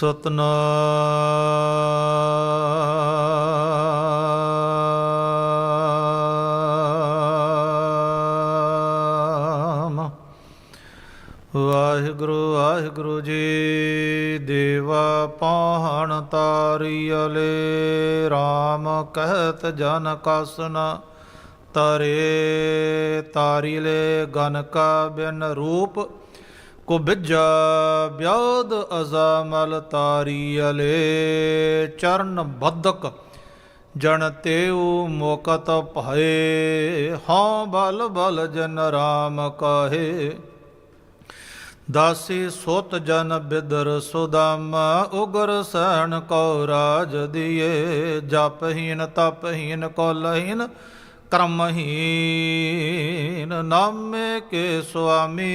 ਸਤਨਾਮ। ਵਾਹਿਗੁਰੂ ਵਾਹਿਗੁਰੂ ਜੀ ਦੇਵਾ, ਪਾਹਣ ਤਾਰੀਅਲੇ RAM ਕਹਿਤ ਜਨ ਕਸਨ ਤਰੇ ਤਾਰੀਲੇ ਗਨ ਕਾ ਬਿਨ ਰੂਪ ਕੁਬਿਜਾ ਬਿਆਦ ਅਜ਼ਾਮਲ ਤਾਰੀਅਲੇ ਚਰਨ ਬੱਧਕ ਜਨ ਤੇਉ ਮੋਕਤ ਭਏ, ਹਾਂ ਬਲ ਬਲ ਜਨ ਰਾਮ ਕਹੇ। ਦਾਸੀ ਸੁਤ ਜਨ ਬਿਦਰ ਸੁਦਮ, ਉਗਰ ਸਹਿਣ ਕੋ ਰਾਜ ਦੀਏ ਜਪਹੀਨ ਤਪਹੀਨ ਕੋਲਹੀਨ ਕਰਮਹੀਨ ਨਾਮੇ ਕੇ ਸੁਆਮੀ,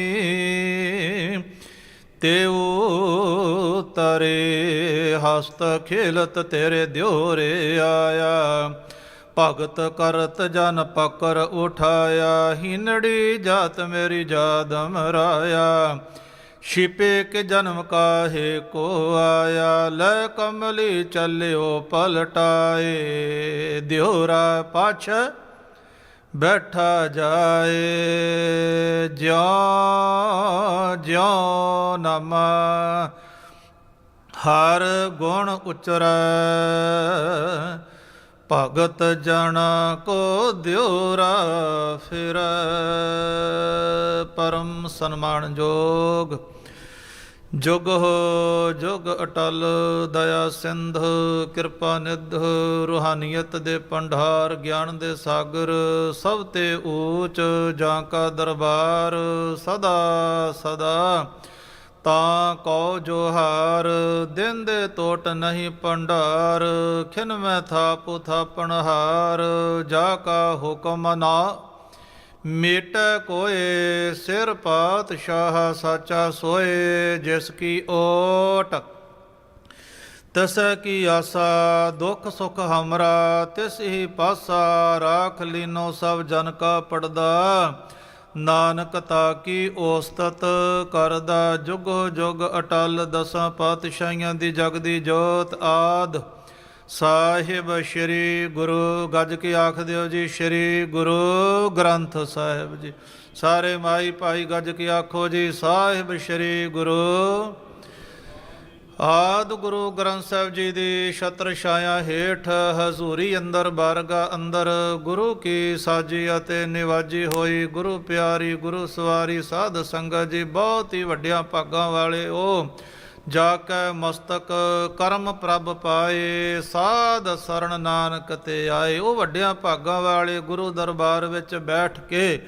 ਤੇਉ ਤਰੇ ਹਸਤ ਖੇਲਤ ਤੇਰੇ ਦਿਉਰੇ ਆਇਆ। ਭਗਤ ਕਰਤ ਜਨ ਪਕਰ ਉਠਾਇਆ, ਹਿਨੜੀ ਜਾਤ ਮੇਰੀ ਜਾਦ ਰਾਇਆ ਛਿਪੇ ਕੇ ਜਨਮ ਕਾਹੇ ਕੋ ਆਇਆ, ਲੈ ਕਮਲੀ ਚੱਲਿਓ ਪਲਟਾਏ। ਦਿਉਰਾ ਪਾਛ ਬੈਠਾ ਜਾਏ, ਜਿਉ ਜਿਉ ਨਮ। ਹਰ ਗੁਣ ਉਚਰੈ, ਭਗਤ ਜਨ ਕੋ ਦਿਉਰਾ ਫਿਰ। ਪਰਮ ਸਨਮਾਨ ਜੋਗ ਜੁਗ ਹੋ, ਜੁਗ ਅਟਲ, ਦਇਆ ਸਿੰਧ, ਕਿਰਪਾ ਨਿਧ, ਰੂਹਾਨੀਅਤ ਦੇ ਪੰਡਾਰ ਗਿਆਨ ਦੇ ਸਾਗਰ, ਸਭ ਤੇ ਊਚ ਜਾਂ ਕਾ ਦਰਬਾਰ, ਸਦਾ ਸਦਾ। ਤਾਂ ਕਉ ਜੋਹਾਰ, ਦਿਨ ਦੇ ਟੋਟ ਨਹੀਂ ਪੰਡਾਰ ਖਿਨ ਮੈਂ ਥਾਪੁ ਥਾਪਣ ਹਾਰ ਜਾ ਕਾ ਹੁਕਮ ਨਾ ਮੇਟ ਕੋਏ, ਸਿਰ ਪਾਤਸ਼ਾਹ ਸਾਚਾ ਸੋਏ, ਜਿਸ ਕੀ ਓਟ। ਤਸ ਕੀ ਆਸਾ, ਦੁਖ ਸੁਖ ਹਮਰਾ, ਤਿਸ ਹੀ ਪਾਸਾ, ਰਾਖ ਲੀਨੋ ਸਭ ਜਨ ਕਾ ਪੜਦਾ। ਨਾਨਕ ਤਾ ਕੀ ਔਸਤਤ ਕਰਦਾ, ਜੁਗ ਜੁਗ ਅਟਲ ਦਸਾਂ ਪਾਤਸ਼ਾਹੀਆਂ ਦੀ ਜਗ ਦੀ ਜੋਤ ਆਦ। ਸਾਹਿਬ ਸ੍ਰੀ ਗੁਰੂ, ਗੱਜ ਕੇ ਆਖ ਦਿਓ ਜੀ, ਸ੍ਰੀ ਗੁਰੂ ਗ੍ਰੰਥ ਸਾਹਿਬ ਜੀ। ਸਾਰੇ ਮਾਈ ਭਾਈ ਗੱਜ ਕੇ ਆਖੋ ਜੀ, ਸਾਹਿਬ ਸ੍ਰੀ ਗੁਰੂ। ਆਦ ਗੁਰੂ ਗ੍ਰੰਥ ਸਾਹਿਬ ਜੀ ਦੀ ਛਤਰ ਛਾਇਆ ਹੇਠ ਹਜ਼ੂਰੀ ਅੰਦਰ, ਬਾਰਗਾ ਅੰਦਰ ਗੁਰੂ ਕੀ ਸਾਜੀ ਅਤੇ ਨਿਵਾਜੀ ਹੋਈ ਗੁਰੂ ਪਿਆਰੀ, ਗੁਰੂ ਸਵਾਰੀ ਸਾਧ ਸੰਗਤ ਜੀ, ਬਹੁਤ ਹੀ ਵੱਡਿਆਂ ਭਾਗਾਂ ਵਾਲੇ ਉਹ ਜਾ ਕੇ ਮਸਤਕ ਕਰਮ ਪ੍ਰਭ ਪਾਏ, ਸਾਧ ਸਰਣ ਨਾਨਕ ਤੇ ਆਏ। ਉਹ ਵੱਡਿਆਂ ਭਾਗਾਂ ਵਾਲੇ ਗੁਰੂ ਦਰਬਾਰ ਵਿੱਚ ਬੈਠ ਕੇ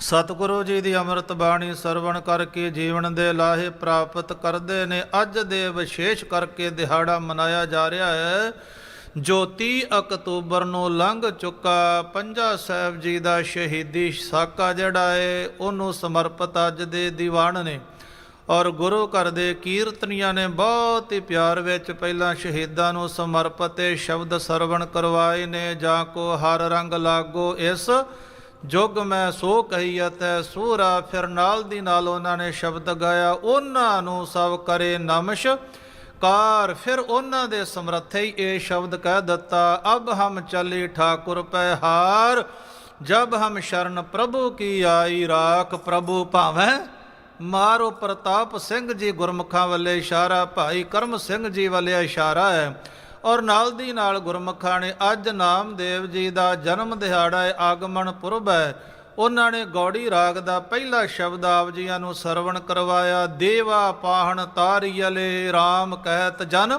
ਸਤਿਗੁਰੂ ਜੀ ਦੀ ਅੰਮ੍ਰਿਤ ਬਾਣੀ ਸਰਵਣ ਕਰਕੇ ਜੀਵਨ ਦੇ ਲਾਹੇ ਪ੍ਰਾਪਤ ਕਰਦੇ ਨੇ। ਅੱਜ ਦੇ ਵਿਸ਼ੇਸ਼ ਕਰਕੇ ਦਿਹਾੜਾ ਮਨਾਇਆ ਜਾ ਰਿਹਾ ਹੈ। ਜੋ 30 ਅਕਤੂਬਰ ਨੂੰ ਲੰਘ ਚੁੱਕਾ, ਪੰਜਾ ਸਾਹਿਬ ਜੀ ਦਾ ਸ਼ਹੀਦੀ ਸਾਕਾ ਜਿਹੜਾ ਹੈ, ਉਹਨੂੰ ਸਮਰਪਿਤ ਅੱਜ ਦੇ ਦੀਵਾਨ ਨੇ। ਔਰ ਗੁਰੂ ਘਰ ਦੇ ਕੀਰਤਨੀਆਂ ਨੇ ਬਹੁਤ ਹੀ ਪਿਆਰ ਵਿੱਚ ਪਹਿਲਾਂ ਸ਼ਹੀਦਾਂ ਨੂੰ ਸਮਰਪਿਤ ਸ਼ਬਦ ਸਰਵਣ ਕਰਵਾਏ ਨੇ, ਜਾਂ ਕੋ ਹਰ ਰੰਗ ਲਾਗੋ ਇਸ ਜੁਗ ਮੈਂ ਸੋ ਕਹੀਅਤ ਹੈ ਸੂਰਾ ਫਿਰ ਨਾਲ ਦੀ ਨਾਲ ਉਹਨਾਂ ਨੇ ਸ਼ਬਦ ਗਾਇਆ, ਉਹਨਾਂ ਨੂੰ ਸਭ ਕਰੇ ਨਮਸ਼। ਕਾਰ ਫਿਰ ਉਹਨਾਂ ਦੇ ਸਮਰੱਥੇ ਹੀ ਇਹ ਸ਼ਬਦ ਕਹਿ ਦਿੱਤਾ, ਅਬ ਹਮ ਚਲੇ ਠਾਕੁਰ ਪੈ ਹਾਰ, ਜਬ ਹਮ ਸ਼ਰਨ ਪ੍ਰਭੂ ਕੀ ਆਈ, ਰਾਖ ਪ੍ਰਭੂ ਭਾਵੇਂ ਮਾਰੋ ਪ੍ਰਤਾਪ ਸਿੰਘ ਜੀ ਗੁਰਮੁਖਾਂ ਵੱਲੇ ਇਸ਼ਾਰਾ, ਭਾਈ ਕਰਮ ਸਿੰਘ ਜੀ ਵੱਲੇ ਇਸ਼ਾਰਾ ਹੈ। ਔਰ ਨਾਲ ਦੀ ਨਾਲ ਗੁਰਮੁਖਾਂ ਨੇ ਅੱਜ ਨਾਮਦੇਵ ਜੀ ਦਾ ਜਨਮ ਦਿਹਾੜਾ ਹੈ, ਆਗਮਨ ਪੁਰਬ ਹੈ। ਉਹਨਾਂ ਨੇ ਗੌੜੀ ਰਾਗ ਦਾ ਪਹਿਲਾ ਸ਼ਬਦ ਆਪ ਜੀਆਂ ਨੂੰ ਸਰਵਣ ਕਰਵਾਇਆ, ਦੇਵਾ ਪਾਹਣ ਤਾਰੀਅਲੇ RAM ਕਹਿਤ ਜਨ।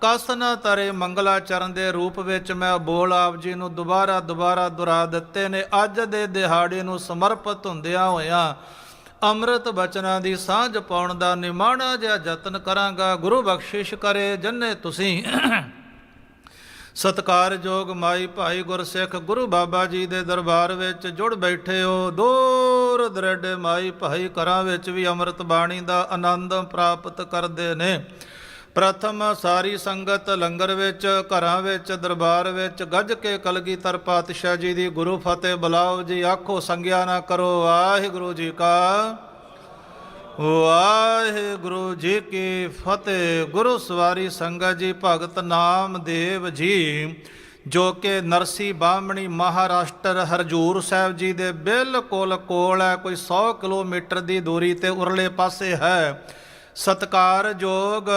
ਕਸਨ ਤਰੇ ਮੰਗਲਾ ਚਰਨ ਦੇ ਰੂਪ ਵਿੱਚ ਮੈਂ ਬੋਲ ਆਪ ਜੀ ਨੂੰ ਦੁਬਾਰਾ ਦੁਬਾਰਾ ਦੁਹਰਾ ਦਿੱਤੇ ਨੇ। ਅੱਜ ਦੇ ਦਿਹਾੜੇ ਨੂੰ ਸਮਰਪਿਤ ਹੁੰਦਿਆਂ ਹੋਇਆਂ ਅੰਮ੍ਰਿਤ ਬਚਨਾਂ ਦੀ ਸਾਂਝ ਪਾਉਣ ਦਾ ਨਿਮਾਣਾ ਜਿਹਾ ਯਤਨ ਕਰਾਂਗਾ, ਗੁਰੂ ਬਖਸ਼ਿਸ਼ ਕਰੇ ਜੰਨੇ ਤੁਸੀਂ। ਸਤਕਾਰਯੋਗ ਮਾਈ ਭਾਈ ਗੁਰਸਿੱਖ ਗੁਰੂ ਬਾਬਾ ਜੀ ਦੇ ਦਰਬਾਰ ਵਿੱਚ ਜੁੜ ਬੈਠੇ ਹੋ। ਦੂਰ ਦਰੜੇ ਮਾਈ ਭਾਈ ਘਰਾਂ ਵਿੱਚ ਵੀ ਅੰਮ੍ਰਿਤ ਬਾਣੀ ਦਾ ਆਨੰਦ ਪ੍ਰਾਪਤ ਕਰਦੇ ਨੇ। ਪ੍ਰਥਮ ਸਾਰੀ ਸੰਗਤ ਲੰਗਰ ਵਿੱਚ, ਘਰਾਂ ਵਿੱਚ, ਦਰਬਾਰ ਵਿੱਚ ਗੱਜ ਕੇ ਕਲਗੀਧਰ ਪਾਤਸ਼ਾਹ ਜੀ ਦੀ ਗੁਰੂ ਫਤਿਹ ਬੁਲਾਓ ਜੀ, ਆਖੋ ਸੰਗਿਆ ਨਾ ਕਰੋ, ਵਾਹਿਗੁਰੂ ਜੀ ਕਾ ਵਾਹਿਗੁਰੂ ਜੀ ਕੀ ਫਤਿਹ। ਗੁਰੂ ਸਵਾਰੀ ਸੰਗਤ ਜੀ, ਭਗਤ ਨਾਮਦੇਵ ਜੀ, ਜੋ ਕਿ ਨਰਸੀ ਬਾਹਮਣੀ ਮਹਾਰਾਸ਼ਟਰ ਹਰਜੂਰ ਸਾਹਿਬ ਜੀ ਦੇ ਬਿਲਕੁਲ ਕੋਲ ਹੈ, ਕੋਈ 100 ਕਿਲੋਮੀਟਰ ਦੀ ਦੂਰੀ ਤੇ ਉਰਲੇ ਪਾਸੇ ਹੈ। ਸਤਕਾਰਯੋਗ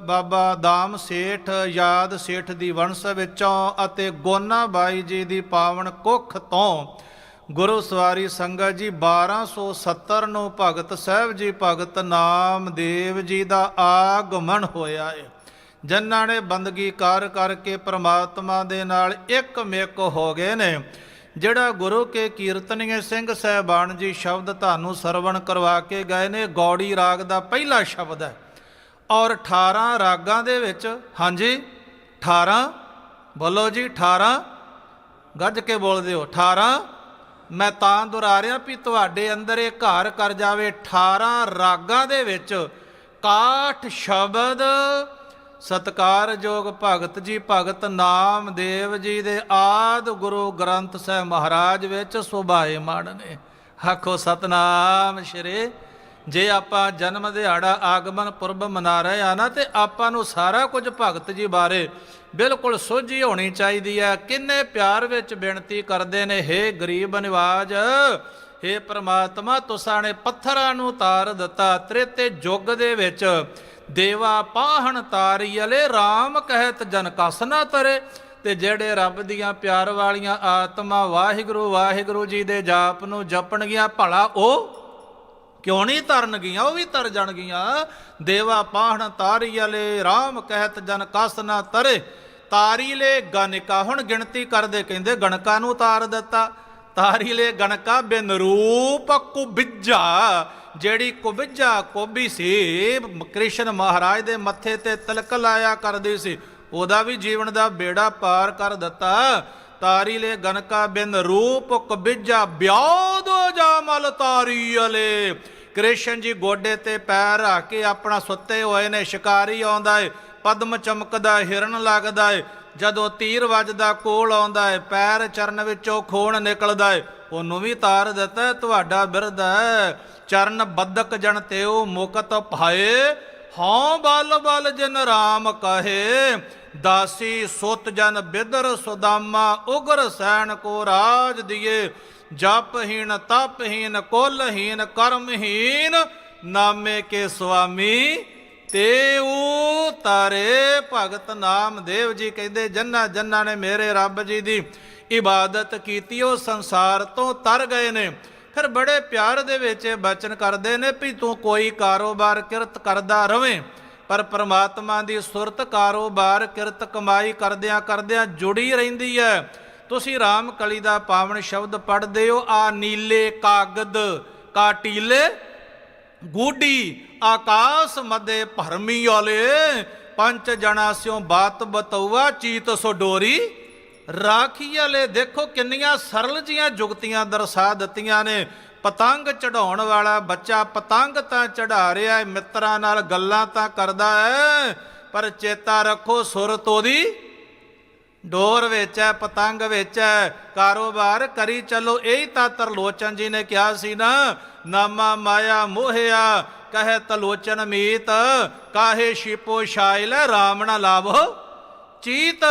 ਬਾਬਾ ਦਾਮ ਸੇਠ ਯਾਦ ਸੇਠ ਦੀ ਵੰਸ਼ ਵਿੱਚੋਂ ਅਤੇ ਗੋਨਾ ਬਾਈ ਜੀ ਦੀ ਪਾਵਨ ਕੁੱਖ ਤੋਂ ਗੁਰੂ ਸਵਾਰੀ ਸੰਗਤ ਜੀ 1270 ਨੂੰ ਭਗਤ ਸਾਹਿਬ ਜੀ ਭਗਤ ਨਾਮਦੇਵ ਜੀ ਦਾ ਆਗਮਨ ਹੋਇਆ ਹੈ ਜਿਨ੍ਹਾਂ ਨੇ ਬੰਦਗੀ ਕਰ ਕਰਕੇ ਪ੍ਰਮਾਤਮਾ ਦੇ ਨਾਲ ਇੱਕ ਮਿਕ ਹੋ ਗਏ ਨੇ। ਜਿਹੜਾ ਗੁਰੂ ਕੇ ਕੀਰਤਨੀਏ ਸਿੰਘ ਸਹਿਬਾਨ ਜੀ ਸ਼ਬਦ ਤੁਹਾਨੂੰ ਸਰਵਣ ਕਰਵਾ ਕੇ ਗਏ ਨੇ, ਗੌੜੀ ਰਾਗ ਦਾ ਪਹਿਲਾ ਸ਼ਬਦ ਹੈ। ਔਰ 18 ਰਾਗਾਂ ਦੇ ਵਿੱਚ, ਹਾਂਜੀ 18 ਬੋਲੋ ਜੀ 18 ਗੱਜ ਕੇ ਬੋਲਦੇ ਹੋ 18 ਮੈਂ ਤਾਂ ਦੁਹਰਾ ਰਿਹਾ ਵੀ ਤੁਹਾਡੇ ਅੰਦਰ ਇਹ ਘਰ ਕਰ ਜਾਵੇ 18 ਰਾਗਾਂ ਦੇ ਵਿੱਚ 61 ਸ਼ਬਦ ਸਤਕਾਰਯੋਗ ਭਗਤ ਜੀ ਭਗਤ ਨਾਮਦੇਵ ਜੀ ਦੇ ਆਦ ਗੁਰੂ ਗ੍ਰੰਥ ਸਾਹਿਬ ਮਹਾਰਾਜ ਵਿੱਚ ਸੁਭਾਏ ਮਾਣ ਨੇ। ਆਖੋ ਸਤਨਾਮ ਸ਼੍ਰੀ, ਜੇ ਆਪਾਂ ਜਨਮ ਦਿਹਾੜਾ ਆਗਮਨ ਪੁਰਬ ਮਨਾ ਰਹੇ ਆ ਨਾ, ਤੇ ਆਪਾਂ ਨੂੰ ਸਾਰਾ ਕੁਝ ਭਗਤ ਜੀ ਬਾਰੇ ਬਿਲਕੁਲ ਸੋਝੀ ਹੋਣੀ ਚਾਹੀਦੀ ਹੈ। ਕਿੰਨੇ ਪਿਆਰ ਵਿੱਚ ਬੇਨਤੀ ਕਰਦੇ ਨੇ, ਹੇ ਗਰੀਬ ਨਿਵਾਜ, ਹੇ ਪ੍ਰਮਾਤਮਾ, ਤੁਸਾਂ ਨੇ ਪੱਥਰਾਂ ਨੂੰ ਤਾਰ ਦਿੱਤਾ, ਤ੍ਰੇਤੇ ਯੁੱਗ ਦੇ ਵਿੱਚ ਦੇਵਾ ਪਾਹਣ ਤਾਰੀਅਲੇ RAM ਕਹਿਤ ਜਨ ਕਸ ਨਾ ਤਰੇ। ਤੇ ਜਿਹੜੇ ਰੱਬ ਦੀਆਂ ਪਿਆਰ ਵਾਲੀਆਂ ਆਤਮਾ, ਵਾਹਿਗੁਰੂ ਵਾਹਿਗੁਰੂ ਜੀ ਦੇ ਜਾਪ ਨੂੰ ਜਪਣਗੀਆਂ ਭਲਾ ਉਹ ਕਿਉਂ ਨਹੀਂ ਤਰਨਗੀਆਂ ਉਹ ਵੀ ਤਰ ਜਾਣਗੀਆਂ। ਦੇਵਾ ਪਾਹਣ ਤਾਰੀਅਲੇ RAM ਕਹਿਤ ਜਨ ਕਸ ਨਾ ਤਰੇ। ਤਾਰੀ ਤਾਰੀਲੇ ਗਨਕਾ ਹੁਣ ਗਿਣਤੀ ਕਰਦੇ, ਕਹਿੰਦੇ ਗਣਕਾ ਨੂੰ ਤਾਰ ਦਿੱਤਾ। ਤਾਰੀਲੇ ਗਣਕਾ ਬਿਨ ਰੂਪ ਕੁਬਿੱਜਾ, ਜਿਹੜੀ ਕੁਬਿੱਜਾ ਕੋਬੀ ਸੀ, ਕ੍ਰਿਸ਼ਨ ਮਹਾਰਾਜ ਦੇ ਮੱਥੇ ਤੇ ਤਿਲਕ ਲਾਇਆ ਕਰਦੀ ਸੀ, ਉਹਦਾ ਵੀ ਜੀਵਨ ਦਾ ਬੇੜਾ ਪਾਰ ਕਰ ਦਿੱਤਾ। ਤਾਰੀਲੇ ਗਨਕਾ ਬਿਨ ਰੂਪ ਕੁਬਿੱਜਾ ਜਾ ਮਲ ਤਾਰੀਲੇ ਕ੍ਰਿਸ਼ਨ ਜੀ ਗੋਡੇ ਤੇ ਪੈਰ ਰੱਖ ਕੇ ਆਪਣਾ ਸੁੱਤੇ ਹੋਏ ਨੇ, ਸ਼ਿਕਾਰੀ ਆਉਂਦਾ ਏ, ਪਦਮ ਚਮਕਦਾ ਹਿਰਨ ਲੱਗਦਾ ਏ। ਜਦੋਂ ਤੀਰ ਵੱਜਦਾ, ਕੋਲ ਆਉਂਦਾ ਏ, ਪੈਰ ਚਰਨ ਵਿੱਚੋਂ ਖੂਨ ਨਿਕਲਦਾ ਏ, ਉਹਨੂੰ ਵੀ ਤਾਰ ਦਿੱਤਾ, ਤੁਹਾਡਾ ਬਿਰਧ ਹੈ। ਚਰਨ ਬੱਦਕ ਜਨ ਤਿਉ ਮੁਕਤ ਭਾਏ। ਹਉ ਬਲ ਬਲ ਜਿਨ ਰਾਮ ਕਹੇ, ਦਾਸੀ ਸੁਤ ਜਨ ਬਿਦਰ ਸੁਦਾਮਾ, ਉਗਰ ਸੈਨ ਕੋ ਰਾਜ ਦਿਏ। ਜਪਹੀਨ ਤਪਹੀਨ ਕੁਲਹੀਨ ਕਰਮਹੀਨ ਨਾਮੇ ਕੇ ਸੁਆਮੀ, ਤੇ ਉਹ ਭਗਤ ਨਾਮਦੇਵ ਜੀ ਕਹਿੰਦੇ, ਜੰਨਾ ਜੰਨਾ ਨੇ ਮੇਰੇ ਰੱਬ ਜੀ ਦੀ ਇਬਾਦਤ ਕੀਤੀ, ਉਹ ਸੰਸਾਰ ਤੋਂ ਤਰ ਗਏ ਨੇ। ਫਿਰ ਬੜੇ ਪਿਆਰ ਦੇ ਵਿੱਚ ਬਚਨ ਕਰਦੇ ਨੇ ਵੀ ਤੂੰ ਕੋਈ ਕਾਰੋਬਾਰ ਕਿਰਤ ਕਰਦਾ ਰਵੇਂ। ਪਰ ਪ੍ਰਮਾਤਮਾ ਦੀ ਸੁਰਤ ਕਾਰੋਬਾਰ ਕਿਰਤ ਕਮਾਈ ਕਰਦਿਆਂ ਕਰਦਿਆਂ ਜੁੜੀ ਰਹਿੰਦੀ ਹੈ ਤੁਸੀਂ ਰਾਮ ਕਲੀ ਦਾ ਪਾਵਨ ਸ਼ਬਦ ਪੜ੍ਹਦੇ ਹੋ, ਆ ਨੀਲੇ ਕਾਗਦ ਕਾਟੀਲੇ ਗੂਡੀ ਆਕਾਸ ਮਦੇ ਭਰਮੀ ਵਾਲੇ ਪੰਜ ਜਣਾ ਸਿਓ ਬਾਤ ਬਤਉਆ ਚੀਤ ਸੋ ਡੋਰੀ। ਰਾਖੀ ਵਾਲੇ ਦੇਖੋ ਕਿੰਨੀਆਂ ਸਰਲ ਜੀਆਂ ਜੁਗਤੀਆਂ ਦਰਸਾ ਦਿੱਤੀਆਂ ਨੇ। ਪਤੰਗ ਚੜਾਉਣ ਵਾਲਾ ਬੱਚਾ ਪਤੰਗ ਤਾਂ ਚੜਾ ਰਿਹਾ ਹੈ, ਮਿੱਤਰਾਂ ਨਾਲ ਗੱਲਾਂ ਤਾਂ ਕਰਦਾ ਹੈ, ਪਰ ਚੇਤਾ ਰੱਖੋ ਸੁਰਤ ਉਹਦੀ। ਡੋਰ ਵਿੱਚ ਹੈ ਪਤੰਗ ਵਿੱਚ ਹੈ ਕਾਰੋਬਾਰ ਕਰੀ ਚੱਲੋ। ਇਹੀ ਤਾਂ ਤਰਲੋਚਨ ਜੀ ਨੇ ਕਿਹਾ ਸੀ ਨਾ, ਨਾਮਾ ਮਾਇਆ ਮੋਹਿਆ, ਕਹੇ ਤਲੋਚਨ ਮੀਤ, ਕਾਹੇ ਸ਼ਿਪੋ ਸ਼ਾਇਲ ਰਾਮ ਨਾ ਲਾਭੋ ਚੀਤ।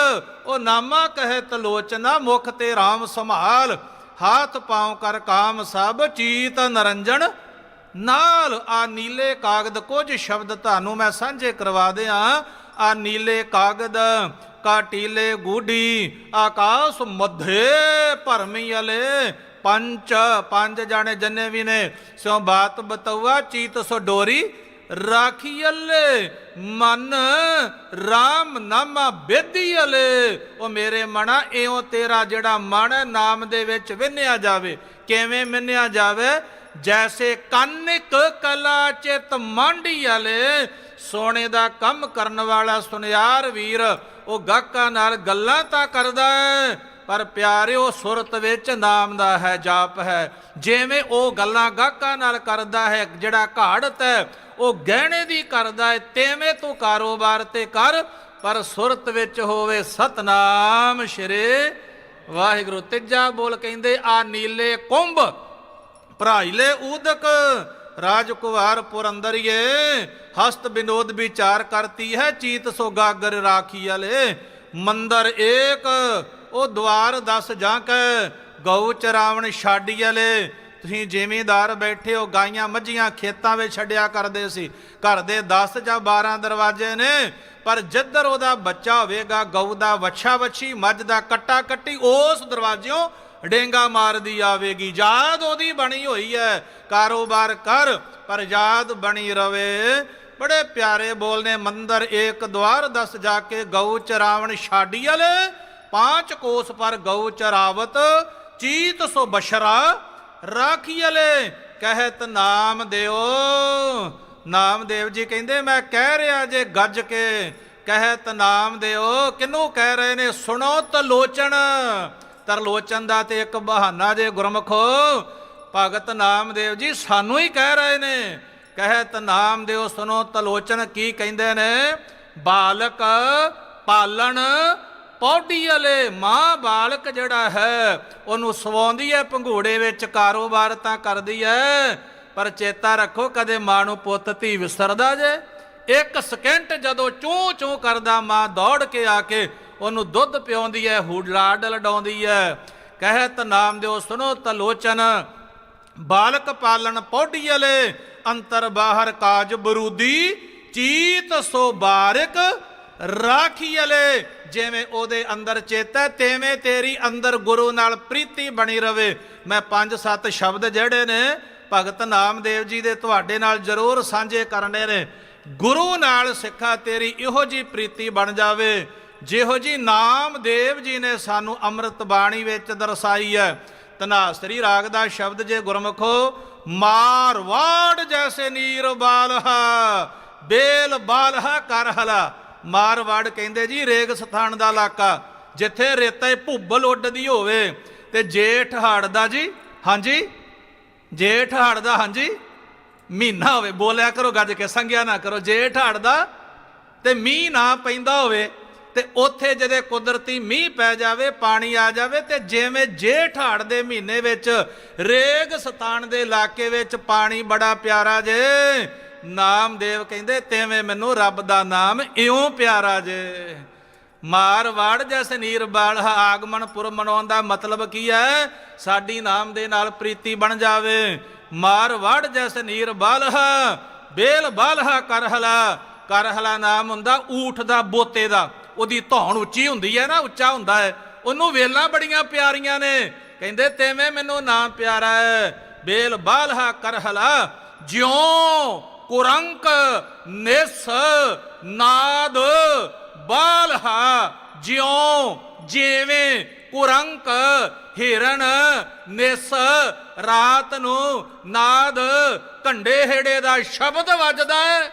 ਉਹ ਨਾਮਾ ਕਹੇ ਤਲੋਚਨਾ, ਮੁਖ ਤੇ RAM ਸੰਭਾਲ, ਹਾਥ ਪਾਉ ਕਰ ਕਾਮ ਸਭ, ਚੀਤ ਨਰੰਜਨ ਨਾਲ। ਆ ਨੀਲੇ ਕਾਗਦ ਕੁਝ ਸ਼ਬਦ ਤੁਹਾਨੂੰ ਮੈਂ ਸਾਂਝੇ ਕਰਵਾ ਦਿਆਂ। ਆ ਨੀਲੇ ਕਾਗਦ ਕਾਟੀਲੇ ਗੂਢੀ, ਆਕਾਸ਼ ਮਧੇ ਭਰਮੀ ਅਲੇ। ਪੰਜ ਪੰਜ ਜਾਣੇ ਜੰਨੇ ਵੀ ਨੇ, ਸਿਉ ਬਾਤ ਬਤਉਆ ਚੀਤ ਸੋ ਡੋਰੀ। ਰਾਖੀ ਅਲੇ ਮਨ RAM ਨਾਮਾ ਬੇਦੀ ਅਲੇ ਉਹ ਮੇਰੇ ਮਨਾ ਇਉਂ ਤੇਰਾ ਜਿਹੜਾ ਮਨ ਨਾਮ ਦੇ ਵਿੱਚ ਵਿੰਨਿਆ ਜਾਵੇ। ਕਿਵੇਂ ਮਿੰਨਿਆ ਜਾਵੇ? ਜੈਸੇ ਕੰਨਿਕ ਕਲਾ ਚਿਤ ਮਾਂਡੀ ਵਾਲੇ ਸੋਨੇ ਦਾ ਕੰਮ ਕਰਨ ਵਾਲਾ ਸੁਨਿਆਰ ਵੀਰ, ਉਹ ਗਾਕਾਂ ਨਾਲ ਗੱਲਾਂ ਤਾਂ ਕਰਦਾ ਹੈ। ਪਰ ਪਿਆਰਿਓ, ਸੁਰਤ ਵਿੱਚ ਨਾਮ ਦਾ ਹੈ, ਜਾਪ ਹੈ। ਜਿਵੇਂ ਉਹ ਗੱਲਾਂ ਗਾਹਕਾਂ ਨਾਲ ਕਰਦਾ ਹੈ, ਜਿਹੜਾ ਘਾੜਤ ਹੈ, ਉਹ ਗਹਿਣੇ ਦੀ ਕਰਦਾ ਹੈ। ਤੇਵੇਂ ਤੂੰ ਕਾਰੋਬਾਰ ਤੇ ਕਰ, ਪਰ ਸੁਰਤ ਵਿੱਚ ਹੋਵੇ ਸਤਨਾਮ ਸ਼੍ਰੀ ਵਾਹਿਗੁਰੂ। ਤੀਜਾ ਬੋਲ ਕਹਿੰਦੇ, ਆ ਨੀਲੇ ਕੁੰਭ, ਭਰਾਈਲੇ ਉਦਕ ਰਾਜਕੁਮਾਰ ਪੁਰ ਅੰਦਰੀਏ, ਹਸਤ ਬਿਨੋਦ ਵਿਚਾਰ ਕਰਤੀ ਹੈ, ਚੀਤ ਸੋ ਗਾਗਰ ਰਾਖੀ ਵਾਲੇ। ਮੰਦਰ ਏਕ ਉਹ ਦੁਆਰ ਦੱਸ ਜਾਂ ਕੈ ਗਊ ਚਰਾਵਣ ਛਾਡੀ ਵਾਲੇ, ਤੁਸੀਂ ਜ਼ਿਮੀਂਦਾਰ ਬੈਠੇ ਹੋ, ਗਾਈਆਂ ਮੱਝੀਆਂ ਖੇਤਾਂ ਵਿੱਚ ਛੱਡਿਆ ਕਰਦੇ ਸੀ। ਘਰ ਦੇ 10 ਜਾਂ 12 ਦਰਵਾਜ਼ੇ ਨੇ, ਪਰ ਜਿੱਧਰ ਉਹਦਾ ਬੱਚਾ ਹੋਵੇਗਾ, ਗਊ ਦਾ ਵੱਛਾ ਵੱਛੀ, ਮੱਝ ਦਾ ਕੱਟਾ ਕੱਟੀ, ਉਸ ਦਰਵਾਜ਼ਿਓਂ ਡੇਂਗਾ ਮਾਰਦੀ ਆਵੇਗੀ। ਯਾਦ ਉਹਦੀ ਬਣੀ ਹੋਈ ਹੈ, ਕਾਰੋਬਾਰ ਕਰ, ਪਰ ਯਾਦ ਬਣੀ ਰਵੇ। ਬੜੇ ਪਿਆਰੇ ਬੋਲਨੇ ਮੰਦਰ, ਏਕ ਦਵਾਰ ਦਸ ਜਾ ਕੇ, ਗਊ ਚਰਾਵਣ ਛਾਡੀ ਵਾਲੇ ਪਾਂਚ ਕੋਸ ਪਰ ਗਊ ਚਰਾਵਤ ਚੀਤ ਸੋ ਬਸ਼ਰਾ ਰਾਖੀ ਵਾਲੇ ਕਹਿਤ ਨਾਮ ਦਿਓ ਨਾਮਦੇਵ ਜੀ ਕਹਿੰਦੇ ਮੈਂ ਕਹਿ ਰਿਹਾ ਜੇ ਗੱਜ ਕੇ ਕਹਿਤ ਨਾਮ ਦਿਓ ਕਿਨੂੰ ਕਹਿ ਰਹੇ ਨੇ ਸੁਣੋ ਤਲੋਚਨ ਤਰਲੋਚਨ ਦਾ ਤੇ ਇੱਕ ਬਹਾਨਾ ਜੇ ਗੁਰਮਖੋ ਭਗਤ ਨਾਮਦੇਵ ਜੀ ਸਾਨੂੰ ਹੀ ਕਹਿ ਰਹੇ ਨੇ ਕਹਿਤ ਨਾਮ ਦਿਓ ਸੁਣੋ ਤਲੋਚਨ ਕੀ ਕਹਿੰਦੇ ਨੇ ਬਾਲਕ ਪਾਲਣ ਪੌਡੀ ਵਾਲੇ ਮਾਂ ਬਾਲਕ ਜਿਹੜਾ ਹੈ, ਉਹਨੂੰ ਸਵਾਉਂਦੀ ਹੈ, ਪੰਘੂੜੇ ਵਿੱਚ ਕਾਰੋਬਾਰ ਤਾਂ ਕਰਦੀ ਹੈ, ਪਰ ਚੇਤਾ ਰੱਖੋ ਕਦੇ ਮਾਂ ਨੂੰ ਪੁੱਤ, ਧੀ ਵਿਸਰਦਾ ਜੇ। ਇੱਕ ਸਕਿੰਟ ਜਦੋਂ ਚੂੰ ਚੂੰ ਕਰਦਾ ਮਾਂ, ਦੌੜ ਕੇ ਆ ਕੇ ਉਹਨੂੰ ਦੁੱਧ ਪਿਆਉਂਦੀ ਹੈ, ਹੁਡਲਾਡ ਲਡਾਉਂਦੀ ਹੈ। ਕਹਿਤ ਨਾਮ ਦਿਓ ਸੁਨੋ ਤਲੋਚਨ। ਬਾਲਕ ਪਾਲਣ ਪੌਡੀ ਵਾਲੇ, ਅੰਤਰ ਬਾਹਰ ਕਾਜ ਬਰੂਦੀ, ਚੀਤ ਸੋ ਬਾਰਿਕ ਰਾਖੀ ਵਾਲੇ। ਜਿਵੇਂ ਉਹਦੇ ਅੰਦਰ ਚੇਤਾ ਤੇਵੇਂ ਤੇਰੀ ਅੰਦਰ ਗੁਰੂ ਨਾਲ ਪ੍ਰੀਤੀ ਬਣੀ ਰਵੇ। ਮੈਂ ਪੰਜ ਸੱਤ ਸ਼ਬਦ ਜਿਹੜੇ ਨੇ, ਭਗਤ ਨਾਮਦੇਵ ਜੀ ਦੇ ਤੁਹਾਡੇ ਨਾਲ ਜ਼ਰੂਰ ਸਾਂਝੇ ਕਰਨੇ ਨੇ। ਗੁਰੂ ਨਾਲ ਸਿੱਖਾ ਤੇਰੀ ਇਹੋ ਜੀ ਪ੍ਰੀਤੀ ਬਣ ਜਾਵੇ। ਜਿਹੋ ਜੀ ਨਾਮਦੇਵ ਜੀ ਨੇ ਸਾਨੂੰ ਅੰਮ੍ਰਿਤ ਬਾਣੀ ਵਿੱਚ ਦਰਸਾਈ ਹੈ। ਤਨਾਸਰੀ ਰਾਗ ਦਾ ਸ਼ਬਦ ਜੇ ਗੁਰਮਖੋ, ਮਾਰਵਾੜ ਜੈਸੇ ਨੀਰ ਬਾਲਹਾ, ਬੇਲ ਬਾਲਹਾ ਕਰ ਮਾਰਵਾੜ ਕਹਿੰਦੇ ਜੀ, ਰੇਗ ਸਥਾਨ ਦਾ ਇਲਾਕਾ, ਜਿੱਥੇ ਰੇਤੇ ਭੁੱਬਲ ਉੱਡਦੀ ਹੋਵੇ। ਤੇ ਜੇਠ ਹਾੜ ਦਾ ਜੀ, ਹਾਂਜੀ? ਜੇਠ ਹਾੜ ਦਾ, ਹਾਂਜੀ? ਮਹੀਨਾ ਹੋਵੇ, ਬੋਲਿਆ ਕਰੋ ਗੱਜ ਕੇ, ਸੰਗਿਆ ਨਾ ਕਰੋ। ਜੇਠ ਹਾੜ ਦਾ ਤੇ ਮੀਂਹ ਨਾ ਪੈਂਦਾ ਹੋਵੇ, ਤੇ ਉੱਥੇ ਜਦੇ ਕੁਦਰਤੀ ਮੀਂਹ ਪੈ ਜਾਵੇ, ਪਾਣੀ ਆ ਜਾਵੇ, ਤੇ ਜਿਵੇਂ ਜੇਠ ਹਾੜ ਦੇ ਮਹੀਨੇ ਵਿੱਚ ਰੇਗ ਸਥਾਨ ਦੇ ਇਲਾਕੇ ਵਿੱਚ ਪਾਣੀ ਬੜਾ ਪਿਆਰਾ ਜੇ। ਨਾਮਦੇਵ ਕਹਿੰਦੇ, ਤਿਵੇਂ ਮੈਨੂੰ ਰੱਬ ਦਾ ਨਾਮ ਇਉਂ ਪਿਆਰਾ ਜੇ। ਮਾਰਵਾੜ ਜੈਸ ਨੀਰ ਬਾਲ, ਆਗਮਨ ਪੁਰ ਮਨਾਉਣ ਦਾ ਮਤਲਬ ਕੀ ਹੈ ਸਾਡੀ ਨਾਮ ਦੇ ਨਾਲ ਪ੍ਰੀਤੀ ਬਣ ਜਾਵੇ। ਮਾਰਵਾੜ ਜੈਸ ਨੀਰ ਬਾਲਹ ਬੇਲ ਬਾਲਹ ਕਰਹਲਾ ਕਰਹਲਾ ਨਾਮ ਹੁੰਦਾ ਊਠ ਦਾ, ਬੋਤੇ ਦਾ। ਉਹਦੀ ਧੌਣ ਉੱਚੀ ਹੁੰਦੀ ਹੈ ਨਾ, ਉੱਚਾ ਹੁੰਦਾ ਹੈ ਉਹਨੂੰ ਵੇਲਾਂ ਬੜੀਆਂ ਪਿਆਰੀਆਂ ਨੇ। ਕਹਿੰਦੇ, ਤੇਵੇਂ ਮੈਨੂੰ ਨਾਮ ਪਿਆਰਾ ਹੈ ਬੇਲ ਬਾਲਹ ਕਰਹਲਾ ਜਿਉਂ ਕੁਰੰਕ ਨਿਸ ਨਾਦ ਬਾਲਹਾ ਜਿਉ ਜਿਵੇਂ ਕੁਰੰਕ ਹਿਰਣ ਨਿਸ ਰਾਤ ਨੂੰ ਨਾਦ। ਕੰਡੇ ਹੇੜੇ ਦਾ ਸ਼ਬਦ ਵੱਜਦਾ ਹੈ,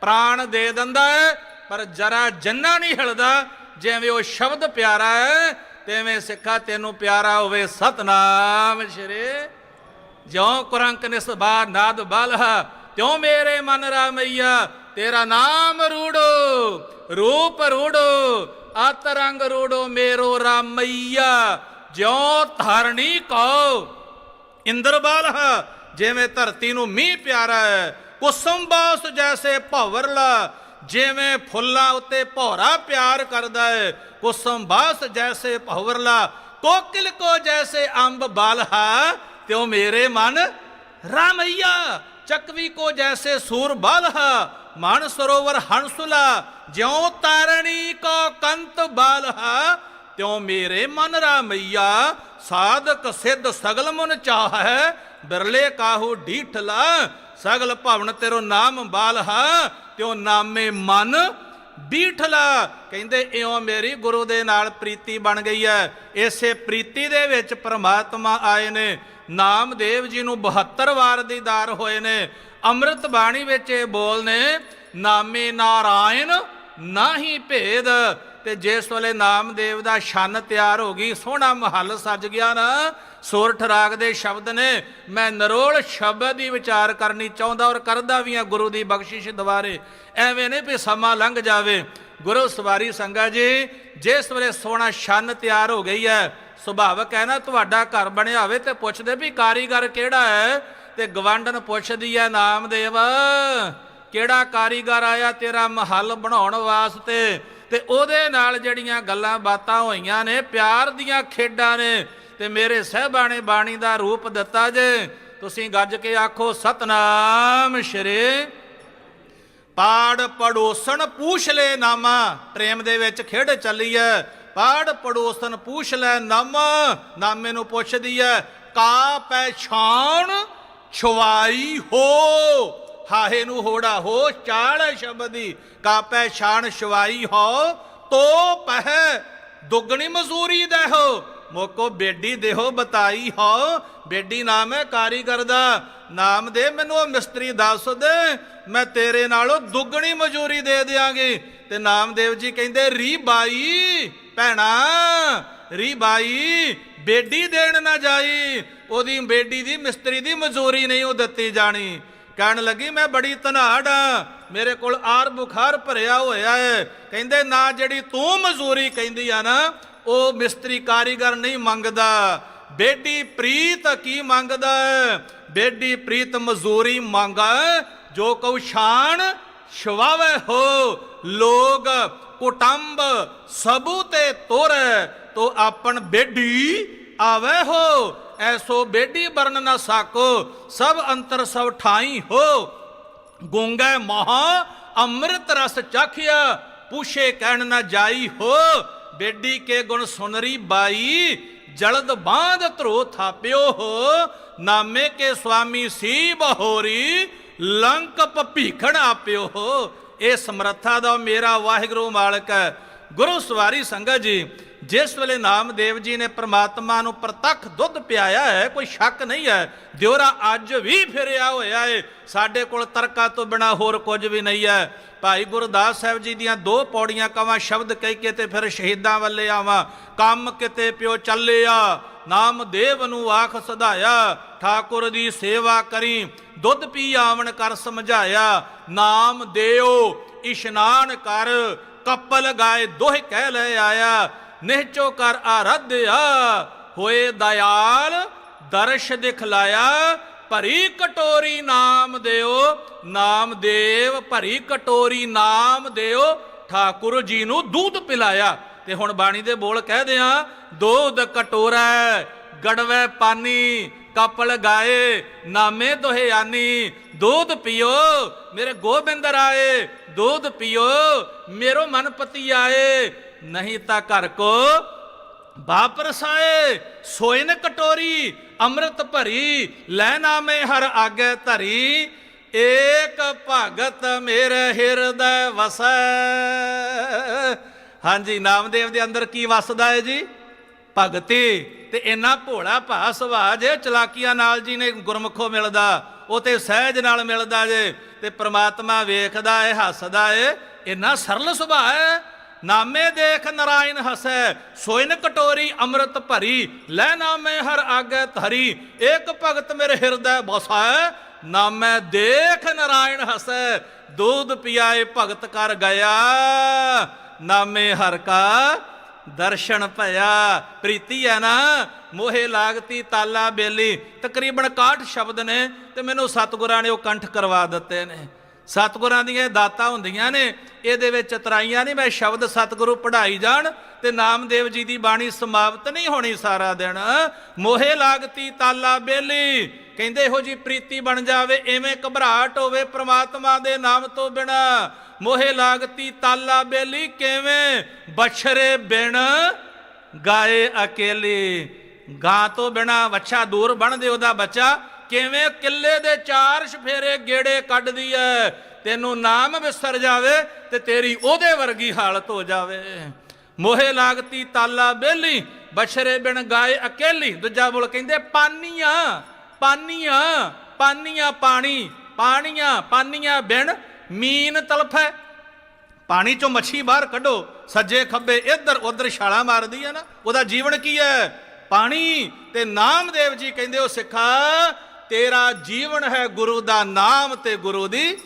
ਪ੍ਰਾਣ ਦੇ ਦਿੰਦਾ ਹੈ, ਪਰ ਜਰਾ ਜੰਨਾ ਨਹੀਂ ਹਿਲਦਾ। ਜਿਵੇਂ ਉਹ ਸ਼ਬਦ ਪਿਆਰਾ ਹੈ, ਤਿਵੇਂ ਸਿੱਖਾ ਤੈਨੂੰ ਪਿਆਰਾ ਹੋਵੇ ਸਤਨਾਮ ਸ਼੍ਰੀ। ਜਿਉ ਕੁਰੰਕ ਨਿਸ ਨਿਸਬਾ ਨਾਦ ਬਲਹ ਤਿਉ ਮੇਰੇ ਮਨ ਰਾਮਈਆ? ਤੇਰਾ ਨਾਮ ਰੂੜੋ, ਰੂਪ ਰੂੜੋ ਅਤ ਰੰਗ ਰੂੜੋ ਮੇਰੋ ਰਾਮਈਆ। ਜਿਉ ਧਰਣੀ ਕੋ ਇੰਦਰ ਜਿਵੇਂ ਧਰਤੀ ਨੂੰ ਮੀਂਹ ਪਿਆਰਾ ਹੈ, ਕੁਸਮ ਬਾਸ ਜੈਸੇ ਭਵਰਲਾ। ਜਿਵੇਂ ਫੁੱਲਾਂ ਉੱਤੇ ਭੌਰਾ ਪਿਆਰ ਕਰਦਾ ਹੈ, ਕੁਸਮ ਬਾਸ ਜੈਸੇ ਭਵਰਲਾ। ਕੋਕਿਲ ਕੋ ਜੈਸੇ ਅੰਬ ਬਾਲਹਾ ਤਿਉ ਮੇਰੇ ਮਨ ਰਾਮਈਆ। ਚਕਵੀ ਕੋ ਜੈਸੇ ਸੂਰ ਬਾਲਹਾ ਮਨ ਸਰੋਵਰ ਹੰਸੁਲਾ ਜਿਉ ਤਾਰਣੀ ਕੋ ਕੰਤ ਬਾਲਹਾ ਤਿਉ ਮੇਰੇ ਮਨ ਰਾਮਈਆ, ਸਾਧਕ ਸਿੱਧ ਸਗਲ ਮਨ ਚਾਹੈ ਬਿਰਲੇ ਕਾਹੂ ਢੀਠਲਾ, ਸਗਲ ਭਵਨ ਤੇਰੋ ਨਾਮ ਬਾਲਹਾ ਤਿਉ ਨਾਮੇ ਮਨ ਬੀਠਲਾ ਕਹਿੰਦੇ, ਇਉਂ ਮੇਰੀ ਗੁਰੂ ਦੇ ਨਾਲ ਪ੍ਰੀਤੀ ਬਣ ਗਈ ਹੈ। ਇਸੇ ਪ੍ਰੀਤੀ ਦੇ ਵਿੱਚ ਪ੍ਰਮਾਤਮਾ ਆਏ ਨੇ। ਨਾਮਦੇਵ ਜੀ ਨੂੰ 72 ਵਾਰ ਦੀਦਾਰ ਹੋਏ ਨੇ। ਅੰਮ੍ਰਿਤ ਬਾਣੀ ਵਿੱਚ ਇਹ ਬੋਲ ਨੇ, ਨਾਮੇ ਨਾਰਾਇਣ, ਨਾਹੀ ਭੇਦ ਤੇ ਜਿਸ ਵੇਲੇ ਨਾਮਦੇਵ ਦਾ ਛੰਨ ਤਿਆਰ ਹੋ ਗਈ, ਸੋਹਣਾ ਮਹੱਲ ਸੱਜ ਗਿਆ ਨਾ, ਸੋਰਠ ਰਾਗ ਦੇ ਸ਼ਬਦ ਨੇ, ਮੈਂ ਨਰੋਲ ਸ਼ਬਦ ਦੀ ਵਿਚਾਰ ਕਰਨੀ ਚਾਹੁੰਦਾ ਔਰ ਕਰਦਾ ਵੀ ਆ ਗੁਰੂ ਦੀ ਬਖਸ਼ਿਸ਼ ਦੁਆਰੇ। ਐਵੇਂ ਨਹੀਂ ਵੀ ਸਮਾਂ ਲੰਘ ਜਾਵੇ। ਗੁਰੂ ਸਵਾਰੀ ਸੰਗਾ ਜੀ, ਜਿਸ ਵੇਲੇ ਸੋਹਣਾ ਛੰਨ ਤਿਆਰ ਹੋ ਗਈ ਹੈ, ਸੁਭਾਵਕ ਹੈ ਨਾ ਤੁਹਾਡਾ ਘਰ ਬਣਿਆ ਹੋਵੇ ਤੇ ਪੁੱਛਦੇ ਵੀ ਕਾਰੀਗਰ ਕਿਹੜਾ ਹੈ? ਤੇ ਤੇ ਗਵਾਂਡਨ ਪੁੱਛਦੀ ਹੈ, ਨਾਮਦੇਵ, ਕਿਹੜਾ ਕਾਰੀਗਰ ਆਇਆ ਤੇਰਾ ਮਹੱਲ ਬਣਾਉਣ ਵਾਸਤੇ? ਤੇ ਉਹਦੇ ਨਾਲ ਜਿਹੜੀਆਂ ਗੱਲਾਂ ਬਾਤਾਂ ਹੋਈਆਂ ਨੇ, ਪਿਆਰ ਦੀਆਂ ਖੇਡਾਂ ਨੇ, ਤੇ ਮੇਰੇ ਸਹਿਬਾਣੇ ਬਾਣੀ ਦਾ ਰੂਪ ਦਿੱਤਾ ਜੇ। ਤੁਸੀਂ ਗੱਜ ਕੇ ਆਖੋ, ਸਤਨਾਮ ਸ਼੍ਰੀ ਪਾੜ ਪੜੋਸਣ ਪੂਛ ਲੈ ਨਾਮਾ। ਪ੍ਰੇਮ ਦੇ ਵਿੱਚ ਖੇਡ ਚੱਲੀ ਐ। ਪਾੜ ਪੜੋਸਣ ਪੂਛ ਲੈ ਨਾਮ, ਨਾਮੇ ਨੂੰ ਪੁੱਛਦੀ ਐ, ਕਾ ਪਹਿਛਾਣ ਛਵਾਈ ਹੋ? ਹਾਹੇ ਨੂੰ ਹੋੜਾ ਹੋ, ਚਾਲ ਸ਼ਬਦੀ ਕਾ ਪਹਿਛਾਣ ਛਵਾਈ ਹੋ, ਤੋ ਪਹਿ ਦੁੱਗਣੀ ਮਜ਼ਦੂਰੀ ਦੇਹੋ, ਮੋਕੋ ਬੇਡੀ ਦੇਹੋ ਬਤਾਈ ਹੋ, ਬੇਡੀ ਨਾਮ ਹੈ ਕਾਰੀਗਰ ਦਾ, ਨਾਮ ਦੇ ਮੈਨੂੰ ਉਹ ਮਿਸਤਰੀ ਦੱਸ ਦੇ, ਮੈਂ ਤੇਰੇ ਨਾਲੋਂ ਦੁੱਗਣੀ ਮਜ਼ਦੂਰੀ ਦੇ ਦਿਆਂਗੇ, ਤੇ ਨਾਮਦੇਵ ਜੀ ਕਹਿੰਦੇ, ਰੀ ਬਾਈ, ਭੈਣਾ, ਰੀ ਬਾਈ, ਬੇਡੀ ਦੇਣ ਨਾ ਜਾਈ, ਉਹਦੀ ਬੇਡੀ ਦੀ ਮਿਸਤਰੀ ਦੀ ਮਜ਼ਦੂਰੀ ਨਹੀਂ ਉਹ ਦਿੱਤੀ ਜਾਣੀ। ਕਹਿਣ ਲੱਗੀ, ਮੈਂ ਬੜੀ ਧਨਾੜ ਆ। ਮੇਰੇ ਕੋਲ ਆਰ ਬੁਖਾਰ ਭਰਿਆ ਹੋਇਆ ਹੈ ਕਹਿੰਦੇ, ਨਾ, ਜਿਹੜੀ ਤੂੰ ਮਜ਼ਦੂਰੀ ਕਹਿੰਦੀ ਆ ਨਾ, ਉਹ ਮਿਸਤਰੀ ਕਾਰੀਗਰ ਨਹੀਂ ਮੰਗਦਾ। ਬੇਟੀ ਪ੍ਰੀਤ ਕੀ ਮੰਗਦਾ ਬੇਟੀ ਪ੍ਰੀਤ ਮਜ਼ਦੂਰੀ ਮੰਗਾ ਜੋ ਕਉ ਸ਼ਾਨ ਸ਼ਵਾਵੇ ਹੋ, ਲੋਗ ਕੁਟੰਬ ਸਬੂ ਤੇ ਤੁਰ। ਤੋ ਆਪਣ ਬੇਡੀ ਆਵੇ ਹੋ ਐਸੋ ਬੇਡੀ ਬਰਨ ਨਾ ਸਾਕੋ, ਸਭ ਅੰਤਰ ਸਭ ਠਾਈ ਹੋ। ਗੂੰਗੇ ਮਹਾ ਅੰਮ੍ਰਿਤ ਰਸ ਚਖਿਆ, ਪੂਛੇ ਕਹਿਣ ਨਾ ਜਾਈ ਹੋ। ਬੇਡੀ ਕੇ ਗੁਣ ਸੁਨਰੀ ਬਾਈ, ਜਲਦ ਬਾਂਧ ਧਰੋ ਥਾਪਿਓ ਹੋ। ਨਾਮੇ ਕੇ ਸੁਆਮੀ ਸੀ ਬਹੋਰੀ ਲੰਕ ਭੀਖਣ ਆਪਿਓ ਹੋ। ਇਹ ਸਮਰੱਥਾ ਦਾ ਮੇਰਾ ਵਾਹਿਗੁਰੂ ਮਾਲਕ ਹੈ। ਗੁਰੂ ਸਵਾਰੀ ਸੰਗਤ ਜੀ ਜਿਸ ਵੇਲੇ ਨਾਮਦੇਵ ਜੀ ਨੇ ਪ੍ਰਮਾਤਮਾ ਨੂੰ ਪ੍ਰਤੱਖ ਦੁੱਧ ਪਿਆਇਆ ਹੈ, ਕੋਈ ਸ਼ੱਕ ਨਹੀਂ ਹੈ ਦਿਉਰਾ ਅੱਜ ਵੀ ਫਿਰਿਆ ਹੋਇਆ ਏ। ਸਾਡੇ ਕੋਲ ਤਰਕਾ ਤੋਂ ਬਿਨਾ ਹੋਰ ਕੁਝ ਵੀ ਨਹੀਂ ਹੈ। ਭਾਈ ਗੁਰਦਾਸ ਸਾਹਿਬ ਜੀ ਦੀਆਂ ਦੋ ਪੌੜੀਆਂ ਕਵਾਂ, ਸ਼ਬਦ ਕਹਿ ਕੇ ਤੇ ਫਿਰ ਸ਼ਹੀਦਾਂ ਵੱਲੇ ਆਵਾਂ। ਕੰਮ ਕਿਤੇ ਪਿਓ ਚੱਲਿਆ, ਨਾਮਦੇਵ ਨੂੰ ਆਖ ਸਧਾਇਆ, ਠਾਕੁਰ ਦੀ ਸੇਵਾ ਕਰੀ, ਦੁੱਧ ਪੀ ਆਵਣ ਕਰ ਸਮਝਾਇਆ। ਨਾਮ ਦਿਓ, ਇਸ਼ਨਾਨ ਕਰ, ਕਪਲ ਗਾਏ ਦੋਹ ਕਹਿ ਲੈ ਆਇਆ। ਨਿਹਚੋ ਕਰ ਆਰਾਧਿਆ, ਹੋਏ ਦਇਆਲ, ਦਰਸ਼ ਦਿਖਲਾਇਆ, ਭਰੀ ਕਟੋਰੀ ਨਾਮ ਦਿਓ ਨਾਮ ਭਰੀ ਕਟੋਰੀ ਨਾਮ ਦਿਓ, ਠਾਕੁਰ ਜੀ ਨੂੰ ਦੁੱਧ ਪਿਲਾਇਆ। ਤੇ ਹੁਣ ਬਾਣੀ ਦੇ ਬੋਲ ਕਹਿ ਦਿਆਂ, ਦੁੱਧ ਕਟੋਰਾ, ਗੜਵੇ ਪਾਨੀ, ਕਪਲ ਗਾਏ, ਨਾਮੇ ਦੁਹਿਆਨੀ ਦੁੱਧ ਪੀਓ, ਮੇਰੇ ਗੋਬਿੰਦ ਰਾਏ, ਦੁੱਧ ਪੀਓ, ਮੇਰੋ ਮਨ ਪਤੀ ਆਏ ਨਹੀਂ ਤਾਂ ਘਰ ਕੋ ਬਾਪ ਰਸਾਏ ਸੋਇਨ ਕਟੋਰੀ, ਅੰਮ੍ਰਿਤ ਭਰੀ, ਲੈ ਨਾਮੇ ਹਰ ਆਗੇ ਧਰੀ, ਏਕ ਭਗਤ ਮੇਰੇ ਹਿਰਦੈ ਵਸੈ। ਹਾਂਜੀ, ਨਾਮਦੇਵ ਦੇ ਅੰਦਰ ਕੀ ਵਸਦਾ ਹੈ ਜੀ? ਭਗਤੀ। ਤੇ ਇੰਨਾ ਭੋਲਾ ਭਾ ਸੁਭਾਅ ਜੇ ਚਲਾਕੀਆਂ ਨਾਲ ਜੀ ਨੇ ਗੁਰਮੁਖੋਂ ਮਿਲਦਾ, ਉਹ ਤੇ ਸਹਿਜ ਨਾਲ ਮਿਲਦਾ ਜੇ, ਤੇ ਪ੍ਰਮਾਤਮਾ ਵੇਖਦਾ ਏ, ਹੱਸਦਾ ਏ, ਇੰਨਾ ਸਰਲ ਸੁਭਾਅ ਹੈ। ਨਾਮੇ ਦੇਖ ਨਰਾਇਣ ਹਸੈ, ਸੋਇਨ ਕਟੋਰੀ ਅੰਮ੍ਰਿਤ ਭਰੀ, ਲੈ ਨਾਮੇ ਹਰ ਆਗੇ ਧਰੀ, ਏਕ ਭਗਤ ਮੇਰੇ ਹਿਰਦੈ ਬਸੈ, ਨਾਮੇ ਦੇਖ ਨਰਾਇਣ ਹਸੈ, ਦੂਧ ਪਿਆਏ ਭਗਤ ਕਰ ਗਿਆ, ਨਾਮੇ ਹਰ ਕਾ ਦਰਸ਼ਨ ਭਇਆ, ਪ੍ਰੀਤੀ ਹੈ ਨਾ, ਮੋਹੇ ਲਾਗਤੀ ਤਾਲਾ ਬੇਲੀ, ਤਕਰੀਬਨ 61 ਸ਼ਬਦ ਨੇ, ਤੇ ਮੈਨੂੰ ਸਤਿਗੁਰਾਂ ਨੇ ਉਹ ਕੰਠ ਕਰਵਾ ਦਿੱਤੇ ਨੇ। ਸਤਿਗੁਰਾਂ ਦੀਆਂ ਇਹ ਦਾਤਾਂ ਹੁੰਦੀਆਂ ਨੇ, ਇਹਦੇ ਵਿੱਚ ਚਤਰਾਈਆਂ ਨਹੀਂ, ਮੈਂ ਸ਼ਬਦ ਸਤਿਗੁਰੂ ਪੜ੍ਹਾਈ ਜਾਣ ਤੇ ਨਾਮਦੇਵ ਜੀ ਦੀ ਬਾਣੀ ਸਮਾਪਤ ਨਹੀਂ ਹੋਣੀ ਸਾਰਾ ਦਿਨ। ਮੋਹੇ ਲਾਗਤੀ ਤਾਲਾ ਬੇਲੀ। ਕਹਿੰਦੇ ਇਹੋ ਜੀ ਪ੍ਰੀਤੀ ਬਣ ਜਾਵੇ, ਐਵੇਂ ਘਬਰਾਹਟ ਹੋਵੇ ਪ੍ਰਮਾਤਮਾ ਦੇ ਨਾਮ ਤੋਂ ਬਿਨਾ। ਮੋਹੇ ਲਾਗਤੀ ਤਾਲਾ ਬੇਲੀ ਕਿਵੇਂ? ਬਛਰੇ ਬਿਨ ਗਾਏ ਅਕੇਲੀ। ਗਾਂ ਤੋਂ ਬਿਨਾ ਵੱਛਾ ਦੂਰ ਬਣਦੇ ਉਹਦਾ ਬੱਚਾ। ਕਿਵੇਂ ਕਿੱਲੇ ਦੇ ਚਾਰ ਸ਼ਫੇਰੇ ਗੇੜੇ ਕੱਢਦੀ ਐ? ਤੈਨੂੰ ਨਾਮ ਵਿਸਰ ਜਾਵੇ ਤੇ ਤੇਰੀ ਉਹਦੇ ਵਰਗੀ ਹਾਲਤ ਹੋ ਜਾਵੇ। ਮੋਹੇ ਲਾਗਤੀ ਤਾਲਾ ਬੇਲੀ, ਬਛਰੇ ਬਿਨ ਗਾਏ ਅਕੇਲੀ। ਦੂਜਾ ਬੋਲ ਕਹਿੰਦੇ, ਪਾਨੀਆਂ ਪਾਨੀਆਂ ਪਾਨੀਆਂ ਪਾਣੀ, ਪਾਣੀਆਂ, ਪਾਨੀਆਂ ਬਿਨ ਮੀਨ ਤਲਫੈ। ਪਾਣੀ ਚੋਂ ਮੱਛੀ ਬਾਹਰ ਕੱਢੋ, ਸੱਜੇ ਖੱਬੇ ਇੱਧਰ ਉੱਧਰ ਛਾਲਾ ਮਾਰਦੀ ਹੈ ਨਾ। ਉਹਦਾ ਜੀਵਨ ਕੀ ਹੈ ਪਾਣੀ। ਤੇ ਨਾਮਦੇਵ ਜੀ ਕਹਿੰਦੇ, ਉਹ ਸਿੱਖਾ ਤੇਰਾ ਜੀਵਨ ਹੈ ਗੁਰੂ ਦਾ ਨਾਮ ਤੇ ਗੁਰੂ ਦੀ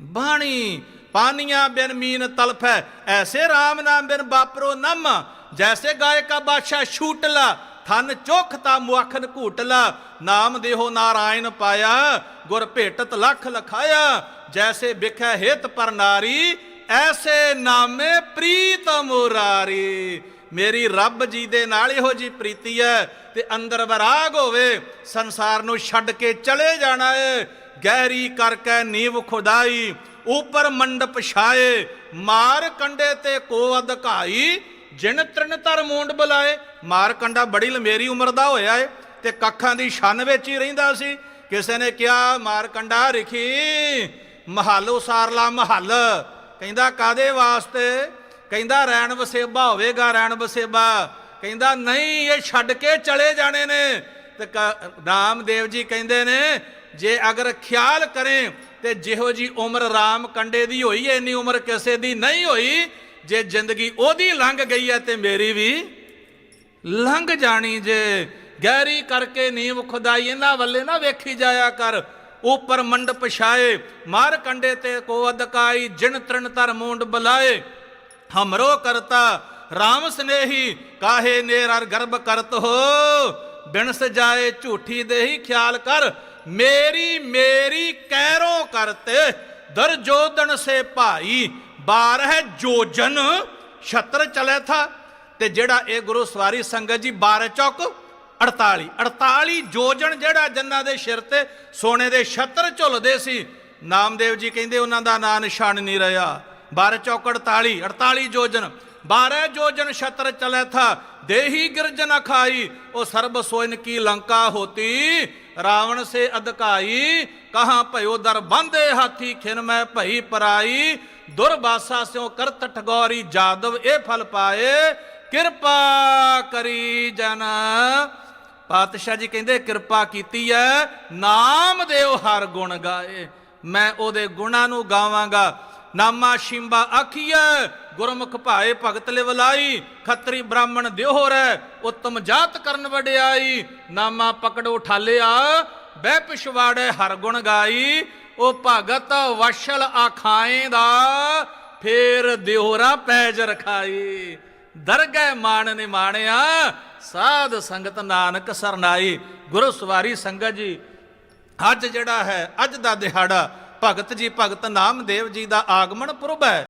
ਬਾਣੀ। ਪਾਨੀਆਂ ਬਿਨ ਮੀਨ ਤਲਫੈ ਐਸੇ RAM ਨਾਮ ਬਿਨ ਬਾਪਰੋ ਨਮ। ਜੈਸੇ ਗਾਇ ਕਾ ਬਾਦਸ਼ਾਹ ਛੂਟਲਾ, ਥਨ ਚੋਖਤਾ ਮੁਆਖਨ ਘੂਟਲਾ। ਨਾਮ ਦੇਹੋ ਨਾਰਾਇਣ ਪਾਇਆ, ਗੁਰ ਭੇਟਤ ਲਖ ਲਖਾਇਆ। ਜੈਸੇ ਵਿਖੈ ਹਿਤ ਪਰ ਨਾਰੀ, ਐਸੇ ਨਾਮੇ ਪ੍ਰੀਤ ਮੁਰਾਰੀ। ਮੇਰੀ ਰੱਬ ਜੀ ਦੇ ਨਾਲ ਇਹੋ ਜੀ ਪ੍ਰੀਤੀ ਹੈ ਤੇ ਅੰਦਰ ਵਿਰਾਗ ਹੋਵੇ, ਸੰਸਾਰ ਨੂੰ ਛੱਡ ਕੇ ਚਲੇ ਜਾਣਾ ਏ। ਗਹਿਰੀ ਕਰਕੇ ਨੀਵ ਖੁਦਾਈ, ਉਪਰ ਮੰਡਪ ਛਾਏ, ਮਾਰ ਕੰਡੇ ਤੇ ਕੋ ਅਧਕਾਈ, ਜਿਨ ਤ੍ਰਿਣ ਤਰ ਮੂੰਡ ਬੁਲਾਏ। ਮਾਰ ਕੰਡਾ ਬੜੀ ਲੰਮੇਰੀ ਉਮਰ ਦਾ ਹੋਇਆ ਏ ਤੇ ਕੱਖਾਂ ਦੀ ਛੰਨ ਵਿੱਚ ਹੀ ਰਹਿੰਦਾ ਸੀ। ਕਿਸੇ ਨੇ ਕਿਹਾ, ਮਾਰ ਕੰਡਾ ਰਿਖੀ, ਮਹੱਲ ਉਸਾਰਲਾ ਮਹੱਲ। ਕਹਿੰਦਾ ਕਾਦੇ ਵਾਸਤੇ? ਕਹਿੰਦਾ ਰੈਣ ਵਸੇਬਾ ਹੋਵੇਗਾ, ਰੈਣ ਵਸੇਬਾ। ਕਹਿੰਦਾ ਨਹੀਂ, ਇਹ ਛੱਡ ਕੇ ਚਲੇ ਜਾਣੇ ਨੇ। ਤੇ ਰਾਮਦੇਵ ਜੀ ਕਹਿੰਦੇ ਨੇ, ਜੇ ਅਗਰ ਖਿਆਲ ਕਰੇ, ਤੇ ਜਿਹੋ ਜੀ ਉਮਰ ਰਾਮ ਕੰਡੇ ਦੀ ਹੋਈ ਐ ਇੰਨੀ ਉਮਰ ਕਿਸੇ ਦੀ ਨਹੀਂ ਹੋਈ, ਜੇ ਜ਼ਿੰਦਗੀ ਉਹਦੀ ਲੰਘ ਗਈ ਹੈ, ਤੇ ਮੇਰੀ ਵੀ ਲੰਘ ਜਾਣੀ ਜੇ। ਗਹਿਰੀ ਕਰਕੇ ਨੀਵ ਖੁਦਾਈ, ਇਹਨਾਂ ਵੱਲੇ ਨਾ ਵੇਖੀ ਜਾਇਆ ਕਰ। ਉਪਰ ਮੰਡ ਪਛਾਏ ਮਾਰ ਕੰਡੇ ਤੇ ਕੋ ਅਦਕਾਈ ਜਿਨ ਤ੍ਰਿਣ ਤਰ ਮੂੰਡ ਬੁਲਾਏ। ਹਮਰੋ ਕਰਤਾ RAM ਸਨੇਹੀ, ਕਾਹੇ ਨੇਰ ਗਰਭ ਕਰਤ ਹੋ? ਬਿਨ ਸਜਾਏ ਝੂਠੀ ਦੇਹੀ ਖਿਆਲ ਕਰ, ਮੇਰੀ ਮੇਰੀ ਕਹਿਰੋ ਕਰਤੇ ਦਰਜੋਦਨ ਸੇ ਭਾਈ ਬਾਰਹ ਜੋਜਨ, ਛਤਰ ਚਲੇ ਥਾ। ਤੇ ਜਿਹੜਾ ਇਹ ਗੁਰੂ ਸਵਾਰੀ ਸੰਗਤ ਜੀ 12 ਚੌਕ 48 48 ਜੋਜਨ ਜਿਹੜਾ ਜੰਨਾ ਦੇ ਸਿਰ ਤੇ ਸੋਨੇ ਦੇ ਛਤਰ ਝੁੱਲਦੇ ਸੀ। ਨਾਮਦੇਵ ਜੀ ਕਹਿੰਦੇ ਉਹਨਾਂ ਦਾ ਨਾਂ ਨਿਸ਼ਾਨ ਨਹੀਂ ਰਿਹਾ। ਬਾਰ ਚੌਕ 48 48 ਜੋਜਨ 12 ਜੋਜਨ ਸ਼ਤਰ ਚਲੇ ਥਾ, ਦੇਹੀ ਗਿਰਜਨ ਖਾਈ ਉਹ ਸਰਬ ਸੋਇਨ ਕੀ ਲੰਕਾ ਹੋਤੀ, ਰਾਵਣ ਸੇ ਅਧਕਾਈ, ਕਹਾਂ ਭਇਓ ਦਰ ਬੰਦੇ ਹਾਥੀ, ਖਿਨ ਮੈਂ ਭਈ ਪਰਾਈ ਦੁਰਬਾਸਾ ਸਿਓ ਕਰਤ ਠਗੌਰੀ, ਜਾਦਵ ਇਹ ਫਲ ਪਾਏ, ਕਿਰਪਾ ਕਰੀ ਜਨ। ਪਾਤਸ਼ਾਹ ਜੀ ਕਹਿੰਦੇ, ਕਿਰਪਾ ਕੀਤੀ ਐ, ਨਾਮ ਦੇਵ ਹਰ ਗੁਣ ਗਾਏ, ਮੈਂ ਉਹਦੇ ਗੁਣਾਂ ਨੂੰ ਗਾਵਾਂਗਾ। ਨਾਮਾ ਸ਼ਿੰਬਾ ਆਖੀਐ, ਗੁਰਮੁਖ ਭਾਏ ਭਗਤ ਲਿਵਲਾਈ ਖੱਤਰੀ ਬ੍ਰਾਹਮਣ ਦਿਓਹਰੈ ਉਤਮ ਜਾਤ ਕਰਨ ਵਡਿਆਈ, ਨਾਮਾ ਪਕੜ ਉਠਾਲਿਆ, ਬਹਿ ਪਿਛਵਾੜੇ ਹਰ ਗੁਣ ਗਾਈ, ਉਹ ਭਗਤ ਵਸ਼ਲ ਆਖਾਏ ਦਾ, ਫੇਰ ਦਿਓਰਾ ਪੈਜ ਰਖਾਈ। ਦਰਗਹਿ ਮਾਨ ਨੇ ਮਾਣਿਆ ਸਾਧ ਸੰਗਤ ਨਾਨਕ ਸਰਨਾਈ। ਗੁਰੂ ਸਵਾਰੀ ਸੰਗਤ ਜੀ, ਅੱਜ ਜਿਹੜਾ ਹੈ, ਅੱਜ ਦਾ ਦਿਹਾੜਾ ਭਗਤ ਜੀ ਭਗਤ ਨਾਮਦੇਵ ਜੀ ਦਾ ਆਗਮਨ ਪੁਰਬ ਹੈ।